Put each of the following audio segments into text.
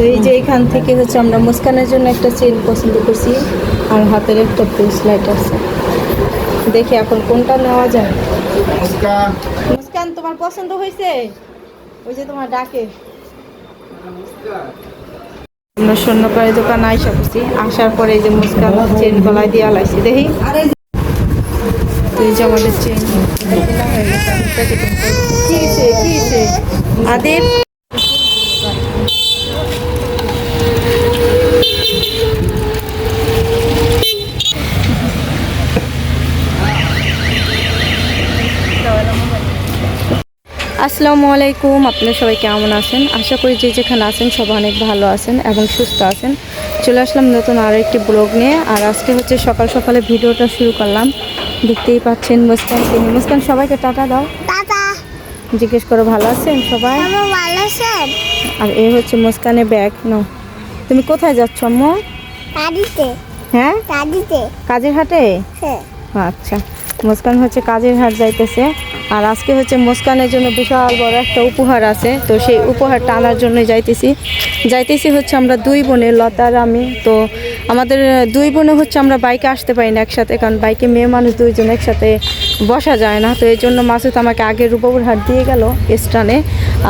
তো এই যে এখান থেকে হচ্ছে আমরা মুস্কানের জন্য একটা চেন পছন্দ করছি আর হাতের একটা ব্রেসলেট আছে। দেখি এখন কোনটা নেওয়া যায়। মুস্কান। তোমার পছন্দ হয়েছে? ওই যে তোমার ডাকে। আমরা স্বর্ণকারের দোকান আইসা করছি আসার পরে এই যে মুস্কান চেন গলায় দিয়ে আলাইছি। দেখি। তো এই যে আমাদের চেন কি আসসালামু আলাইকুম আপনারা সবাই কেমন আছেন? আশা করি যে যেখানে আছেন সবাই অনেক ভালো আছেন এবং সুস্থ আছেন। চলে আসলাম নতুন আরও একটি ব্লগ নিয়ে আর আজকে হচ্ছে সকাল সকালে ভিডিওটা শুরু করলাম। দেখতেই পাচ্ছেন মুস্কান তিনি মুস্কান সবাইকে টাটা দাও। জিজ্ঞেস করো ভালো আছেন সবাই? ভালো আছেন? আর এই হচ্ছে মুস্কানের ব্যাগ। নাও। তুমি কোথায় যাচ্ছ আম্মু? দাদিতে হ্যাঁ? কাজের হাটে? হ্যাঁ। আচ্ছা। মুস্কান হচ্ছে কাজের হাট যাইতেছে। আর আজকে হচ্ছে মুস্কানের জন্য বিশাল বড় একটা উপহার আছে। তো সেই উপহারটা আনার জন্য যাইতেছি। যাইতেছি হচ্ছে আমরা দুই বোনে লতার আমি। তো আমাদের দুই বোনে হচ্ছে আমরা বাইকে আসতে পারি না একসাথে, কারণ বাইকে মেয়ে মানুষ দুইজন একসাথে বসা যায় না। তো এই জন্য মাসুদ আমাকে আগে রূপবুর হাট দিয়ে গেল স্টানে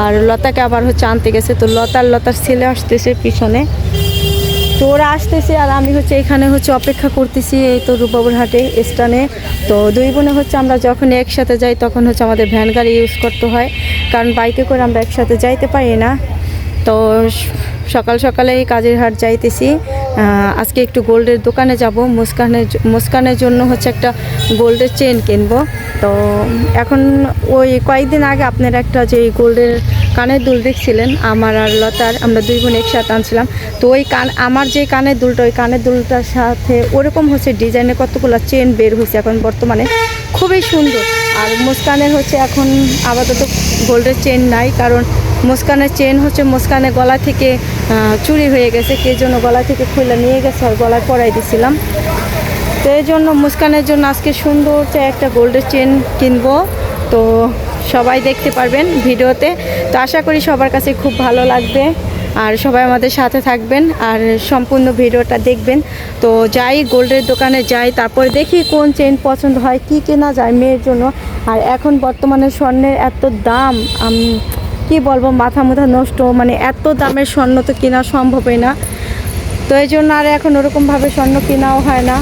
আর লতাকে আবার হচ্ছে আনতে গেছে। তো লতার লতার ছেলে আসতেছে পিছনে। তো ওরা আসতেছে আর আমি হচ্ছে এখানে হচ্ছে অপেক্ষা করতেছি এই তো রূপবর হাটে স্টানে তো দুই বোনে হচ্ছে আমরা যখন একসাথে যাই তখন হচ্ছে আমাদের ভ্যান গাড়ি ইউজ করতে হয়, কারণ বাইকে করে আমরা একসাথে যাইতে পারি না। তো সকাল সকালে কাজের হাট যাইতেছি। আজকে একটু গোল্ডের দোকানে যাব। মুস্কানের মুস্কানের জন্য হচ্ছে একটা গোল্ডের চেন কিনবো। তো এখন ওই কয়েকদিন আগে আপনার একটা যে গোল্ডের কানের দুল দেখছিলেন, আমার আর লতার, আমরা দুই বোন একসাথে আনছিলাম। তো ওই কান, আমার যে কানের দুলটা, ওই কানের দুলটার সাথে ওরকম হচ্ছে ডিজাইনের কতগুলো চেন বের হয়েছে এখন বর্তমানে। খুবই সুন্দর। আর মুস্কানের হচ্ছে এখন আপাতত গোল্ডের চেন নাই, কারণ মুস্কানের চেন হচ্ছে মুস্কানের গলা থেকে চুরি হয়ে গেছে। কে জন্য গলা থেকে খুলে নিয়ে গেছে আর গলায় পরাই দিছিলাম। তো এই জন্য মুস্কানের জন্য আজকে সুন্দর যে একটা গোল্ডের চেন কিনবো। তো সবাই দেখতে পারবেন ভিডিওতে। তো আশা করি সবার কাছে খুব ভালো লাগবে। আর সবাই আমাদের সাথে থাকবেন আর সম্পূর্ণ ভিডিওটা দেখবেন। তো যাই গোল্ডের দোকানে যাই, তারপরে দেখি কোন চেন পছন্দ হয়, কি কেনা যায় মেয়ের জন্য। আর এখন বর্তমানে স্বর্ণের এত দাম কি বলব, মাথা মাথা নষ্ট মানে এত দামের স্বর্ণ তো কেনা সম্ভবই না। তো এই জন্য আর এখন ওরকমভাবে স্বর্ণ কেনাও হয় না।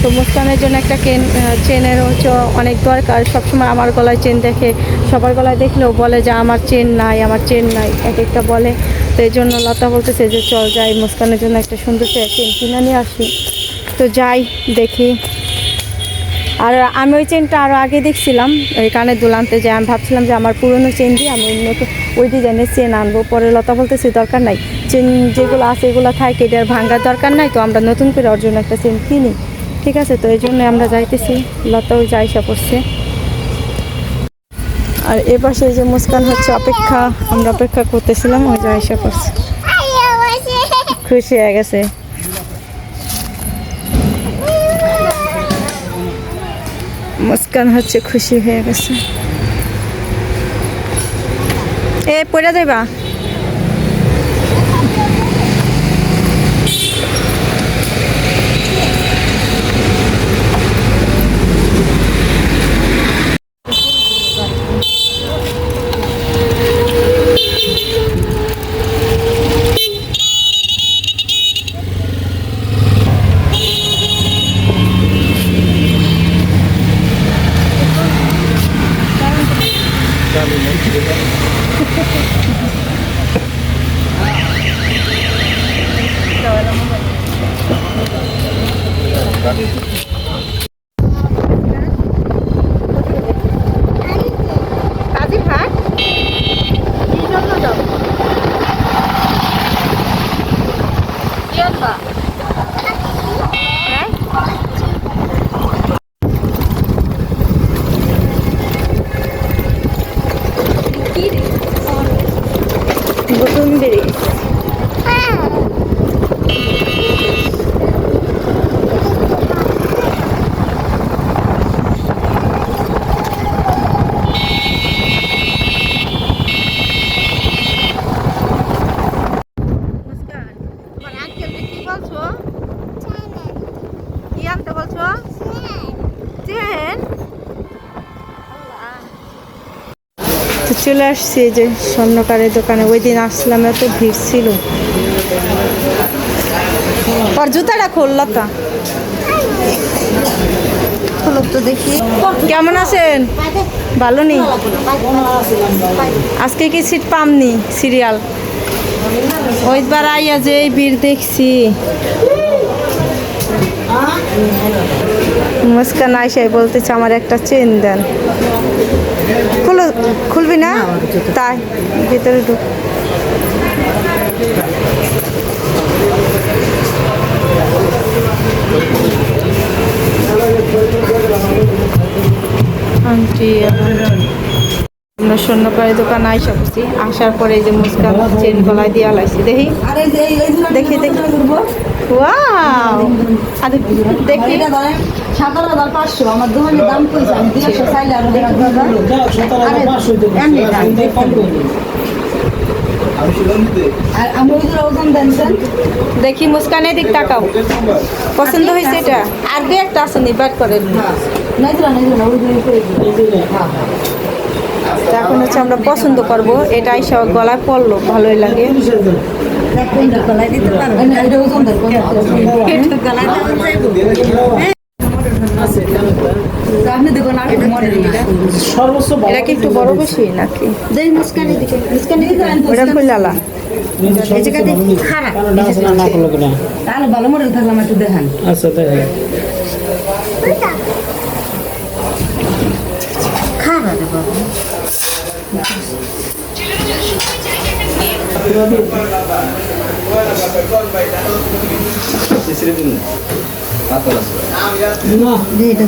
তো মুস্কানের জন্য একটা কেন চেনের হচ্ছে অনেক দরকার। সবসময় আমার গলায় চেন দেখে, সবার গলায় দেখলেও বলে যে, আমার চেন নাই, আমার চেন নাই। এক একটা বলে। তো এই জন্য লতা বলতেছে যে, চল যাই মুস্কানের জন্য একটা সুন্দর চেন কিনে নিয়ে আসি। তো যাই, দেখি। আর আমি ওই চেনটা আরও আগে দেখছিলাম ওই কানের দুল আনতে যে আমি ভাবছিলাম যে আমার পুরনো চেন দিয়ে আমি নতুন ওই ডিজাইনের চেন আনব। পরে লতা বলতেছে দরকার নাই। চেন যেগুলো আছে এগুলো থাকে এটার ভাঙার দরকার নাই তো আমরা নতুন করে ওর জন্য একটা চেন কিনি। ঠিক আছে তো এই জন্য আমরা যাইতেছি। লতাও যাইসা পড়ছে আর এ পাশে যে মুস্কান হচ্ছে অপেক্ষা আমরা অপেক্ষা করতেছিলাম ও যাইসা করছে। খুশি হয়ে গেছে। মুস্কান হচ্ছে খুশি হয়ে গেছে। এ পড়ে যাইবা? Obrigado. আসছি যে স্বর্ণকারের দোকানে ওই দিন আসলাম এত ভিড় ছিল। আর জুতাটা খোল্লা তা তো দেখি। কেমন আছেন? ভালো নি? আজকে কি সিট পামনি সিরিয়াল? ওইবার আইয়া যে ভিড় দেখছি। মুস্কান আইসাই বলতেছে আমার একটা চেন দেন। খুলো খুলবি না? তাই ভিতরে ঢুক। আন্টি আমরা স্বর্ণকারী দোকান আইসা করছি আসার পরে এই যে মুস্কান চেন গলায় দিয়ে আলাইছি। দেখি। দেখি দেখি। ওয়াও দেখি। দেখি মুস্কানের দিক তাকাও। পছন্দ হয়েছে এটা? আর দু একটা আছে নি ব্যাট করে এখন হচ্ছে আমরা পছন্দ করব। এটা আইসা গলায় পড়ল ভালোই লাগে। এটা দেখুন একটু মডেল সর্বোচ্চ এটা কি একটু বড় বেশি নাকি? ওটা ভালো মডেল থাকলাম একটু দেখান আচ্ছা দেখে খারাপ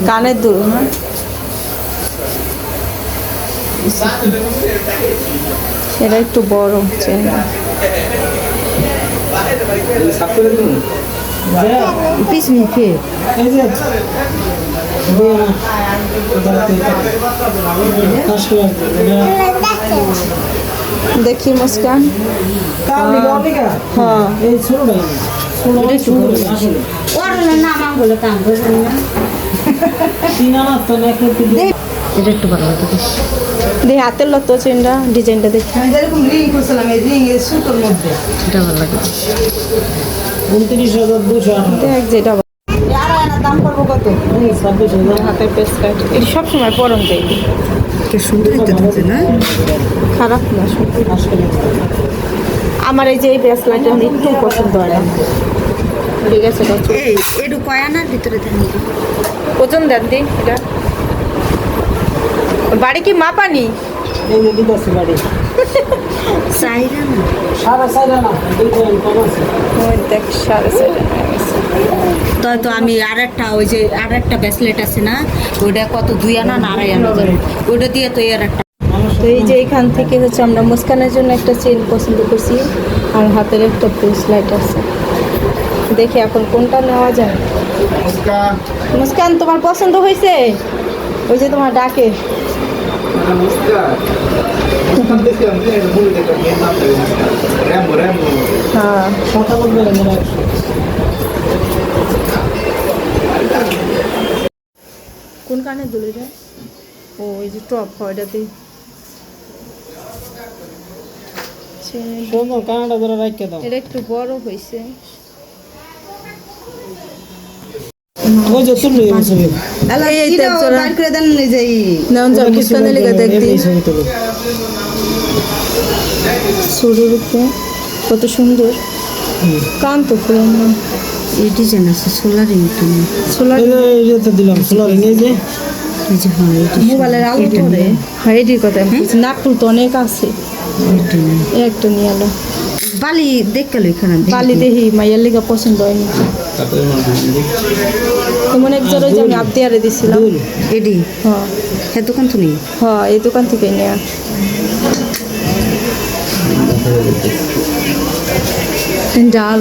কানের দুল। এটা একটু বড় চেন। পিস মুখে করে দেখি মুস্কান। হ্যাঁ এই ছোট হাতের লত চেনটা ডিজাইনটা দেখি রিং করছিলাম এই রিং এর সুতোর মধ্যে। এটা ভালো লাগে। উনত্রিশ হাজার দুশো যেটা হাতের পেস্কাট এটি সবসময় পরন খারাপ না। আমার এই যে এই ব্রেসলেটটা একটু পছন্দ হয় না। ঠিক আছে এই একটু কয়ানার ভিতরে ওজন দেন দিন এটা। বাড়ি কি দিতে আছে গাড়ি না সারা সারা না দুই পয়েন্ট কম আছে। ওই দেখ হয়ে গেছে। তো তো আমি আর একটা ওই যে আর একটা ব্রেসলেট আছে না ওইটা কত দুই আনা না আড়াই আনা করে। ওইটা দিয়ে তো এর একটা। তো এই যে এখান থেকে হচ্ছে আমরা মুস্কানের জন্য একটা চেন পছন্দ করছি। আর হাতের একটা ব্রেসলেট আছে। দেখি এখন কোনটা নেওয়া যায়। মুস্কান। তোমার পছন্দ হয়েছে? ওই যে তোমার ডাকে. হ্যাঁ। কোন কানে দুল এটা? ও এই যে টপ এটাতে চেন- সুন্দর কানাডা ধরে রাখতে দাও। এটা একটু বড় হয়েছে ওই যে তুললো ছবি। এই তো জোড়া। করে দেন এই যে নেওয়া যায় মুস্কানের লেগে দেখতে। এমনি ছবি তুলো। শুরুর উপরে কত সুন্দর। কান তো ফুলের না এই ডিজাইন আছে সোলার ইনকাম সোলার দিলাম সোলার যে। এই যে মোবাইলের আলো ধরে। হ্যাঁ এটির কথা। নাকফুল তো অনেক আছে। একটা নিয়ে। এলো বালি দেখতে লো এখানে বালি দেহি মাইয়ার লিগা পছন্দ হয়নি। এমন এক যে আমি আবদিয়ারে দিছিলাম। এডি হ্যাঁ। হ্যাঁ দোকান নেই? হ্যাঁ এই দোকান থেকে নেয়া ডাল।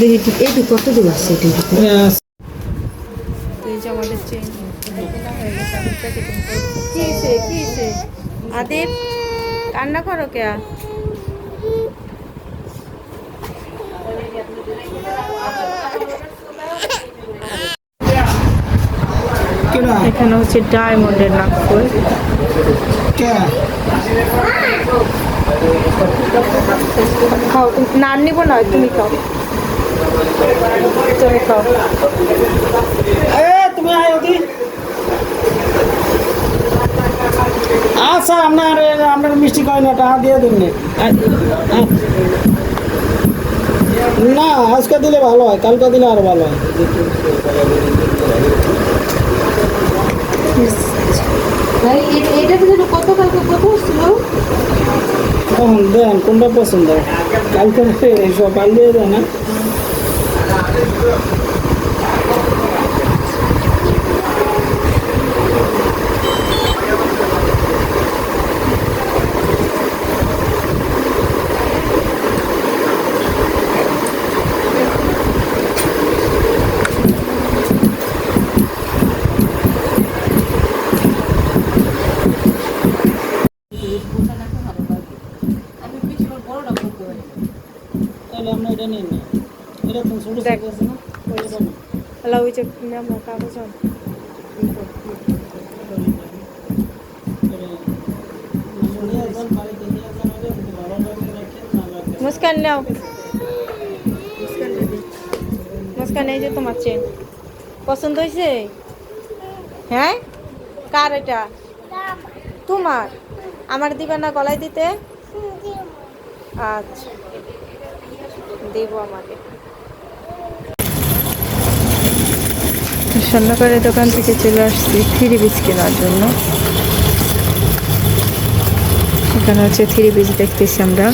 দেখি কি এডি কত দূর আছে। এডি আহ, এই যে আমাদের চেন কিসে কিসে আদিব কান্না করো কে? কেনা এখানে হচ্ছে ডায়মন্ডের কে? খাও না আর নিবো না তুমি খাও। তুমি খাও এ তুমি আয় দি আচ্ছা আপনার আপনার মিষ্টি কয় না টাকা দিয়ে দিন নে। আ- আ- না আজকে দিলে ভালো হয় কালকে দিলে আরও ভালো হয় এটা কিন্তু কত কালকে কত ছিল তখন দেন কোনটা পছন্দ কালকে সকাল দিয়ে দেয় না です。দেখ। ওই যে আমরা কাগজ আন। মুস্কান নাও। মুস্কান, এই যে তোমার চেন পছন্দ হয়েছে? হ্যাঁ? কার এটা? তোমার? আমার দিবে না গলায় দিতে? আচ্ছা দেব আমাকে। স্বর্ণকারের দোকান থেকে চলে আসছি থ্রি পিস কেনার জন্য। এখানে হচ্ছে থ্রি পিস দেখতেছি আমরা।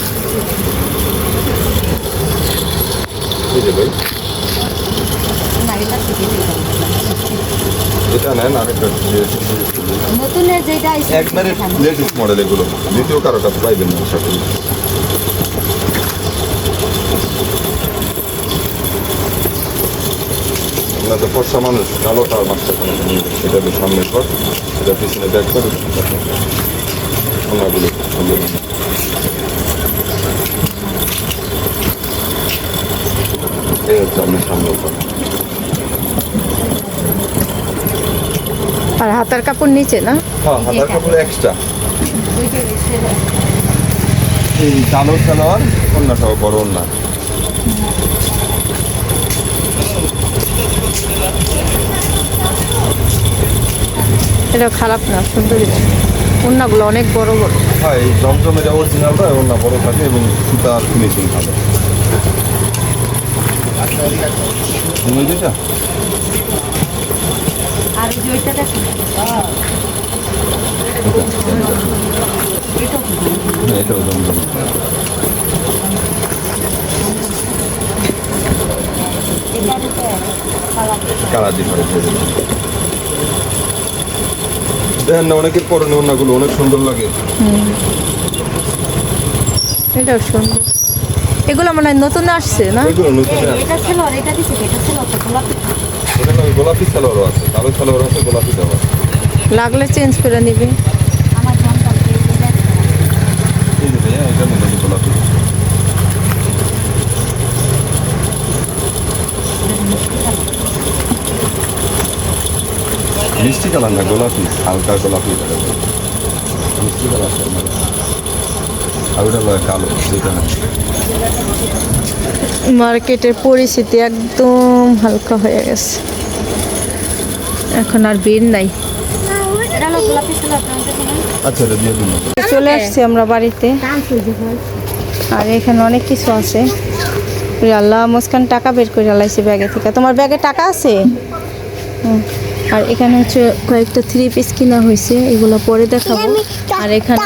এটা নেন আরেকটা নতুনের যেটা আইছে একবারে লেটেস্ট মডেল এগুলো। দ্বিতীয় কারোটা পাইবেন না আশা করি আমরা তো ফর্সা মানুষ কালোটা আর মাছটা কোনো সেটা সামনে পর সেটা পিছনে সোনাগুলো সুন্দর এই হচ্ছে আপনার সামনে আর হাতার কাপড় নিচে না? হ্যাঁ হাতার কাপড় এক্সট্রা এই কালো সালোয়ার অন্যটাও বড় না এটা খারাপ না সুন্দরই উন্নাগুলো অনেক বড় বড়। হ্যাঁ এই জমজমের অরিজিনালটা অন্য বড় থাকে এবং সুতার ফিনিশিং ভালো। তুমি যেটা আর যে হ্যাঁ এটাও জমজম। কালার ডিফারেন্স দেখেন না অনেকের পরনে অন্যগুলো অনেক সুন্দর লাগে। এটাও সুন্দর। এগুলো মনে হয় নতুন আসছে না? এগুলো নতুন এটা ছিল আর এটা দিছে এটা ছিল গোলাপি। সালোয়ারও আছে কালো সালোয়ার আছে গোলাপি দেওয়া লাগলে চেঞ্জ করে নিবি। আমার জানতাম এই যে এটা গোলাপি। মিষ্টি কালার না গোলাপি হালকা গোলাপি মিষ্টি কালার আর ওটা কালো যেটা মার্কেটের পরিস্থিতি একদম হালকা হয়ে গেছে। এখন আর ভিড় নাই। আচ্ছা চলে আসছি আমরা বাড়িতে। আর এখানে অনেক কিছু আছে। আল্লাহ মুস্কান টাকা বের করে আলাইছে ব্যাগে থেকে। তোমার ব্যাগে টাকা আছে? হুম। আর এখানে হচ্ছে কয়েকটা থ্রি পিস কিনা হয়েছে এগুলো পরে দেখাবো। আর এখানে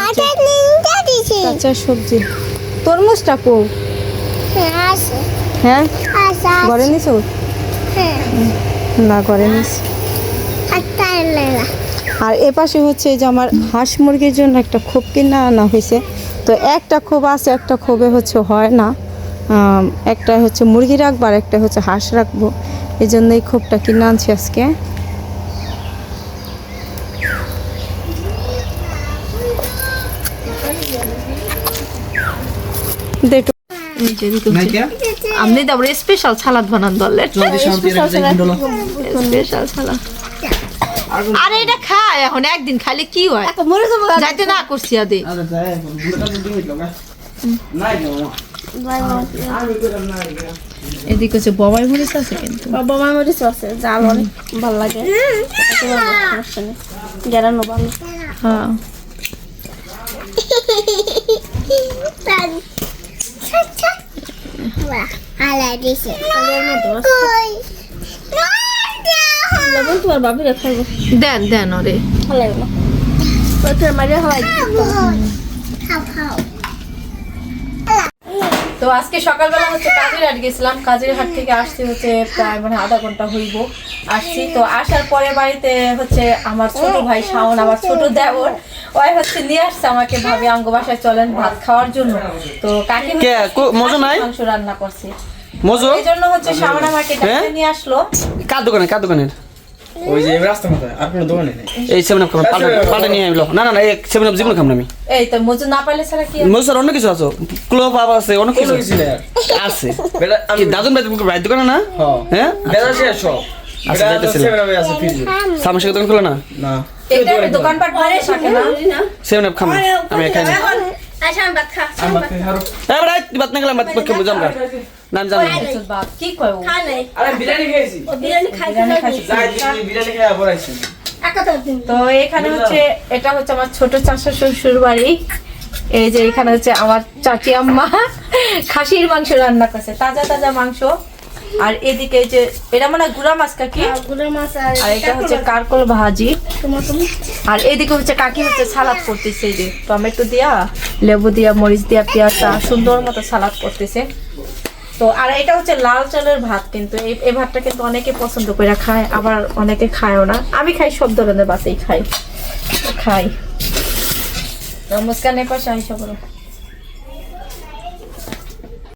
কাঁচা সবজি। তরমুজটা কো হ্যাঁ আসা ঘরে নিছো? হ্যাঁ। না ঘরে নিস। আর এ পাশে হচ্ছে যে আমার হাঁস মুরগির জন্য একটা খোপ কিনা আনা হয়েছে তো একটা খোপ আছে একটা খোপে হচ্ছে হয় না। একটা হচ্ছে মুরগি রাখব আর একটা হচ্ছে হাঁস রাখব। এই জন্য এই খোপটা কিনে আনছি আজকে দেখো আপনি তারপরে স্পেশাল সালাদ বানান দলের স্পেশাল সালাদ আরে এটা খায় এখন একদিন খাইলে কি হয়? যাইতে না করছি আদে। তো তো এদিকে হচ্ছে ববাই মরিচ আছে কিন্তু। বাবা মা মরিচ আছে জাল অনেক ভালো লাগে। গেরানো ভালো হ্যাঁ। দেন দেন ওরে। ভালো লাগল। মারিয়া হওয়াই খাও খাও। তো আজকে সকালবেলা হচ্ছে কাজের হাট গেছিলাম। কাজের হাট থেকে আসতে হচ্ছে প্রায় মানে আধা ঘণ্টা হইব আসছি। তো আসার পরে বাড়িতে হচ্ছে আমার ছোট ভাই শাওন আমার ছোট দেওর ওই হচ্ছে নিয়ে আসছে আমাকে ভাবে আঙ্গ বাসায় চলেন ভাত খাওয়ার জন্য। তো কাকি? মাংস রান্না করছে। মজু? এই জন্য হচ্ছে শাওন আমাকে হ্যাঁ? নিয়ে নিয়ে আসলো। কার দোকানে কার দোকানের? ওই যে রাস্তা মাথায় আর কোনো দোকানে নেই। এই সেভেন আপ খাম পাল্টা পাল্টা নিয়ে আইলো না না না এই সেভেন আপ যেগুলো খাম আমি। এই তো মজু না পাইলে কি মজু অন্য কিছু আছে ক্লোভ আপ আছে অনেক কিছু কোনো কিছু নেই আর। আছে। বেটা কি দাদুন ভাই ভাই দোকানে না? হ্যাঁ? বেটা সব আমি খাই না জানি? কি কয় আরে বিরিয়ানি বিরিয়ানি খাইছে। বিরিয়ানি তো এখানে হচ্ছে এটা হচ্ছে আমার ছোট চাষা শ্বশুর বাড়ি। এই যে এখানে হচ্ছে আমার চাচি আম্মা। খাসির মাংস রান্না করছে তাজা তাজা মাংস। আর এদিকে যে এটা মানে গুড়া মাছ কাকি? গুড়া মাছ আর আর এটা হচ্ছে কারকল ভাজি। আর এদিকে হচ্ছে কাকি হচ্ছে সালাদ করতেছে এই যে টমেটো দিয়া লেবু দিয়া মরিচ দিয়া পেঁয়াজটা সুন্দর মতো সালাদ করতেছে। তো, আর এটা হচ্ছে লাল চালের ভাত কিন্তু, এই ভাতটা কিন্তু অনেকে পছন্দ করে খায়, আবার অনেকে খায়ও না। আমি খাই, সব ধরনের বাসেই খাই। খাই। নমস্কার নেপাশে আইসা করো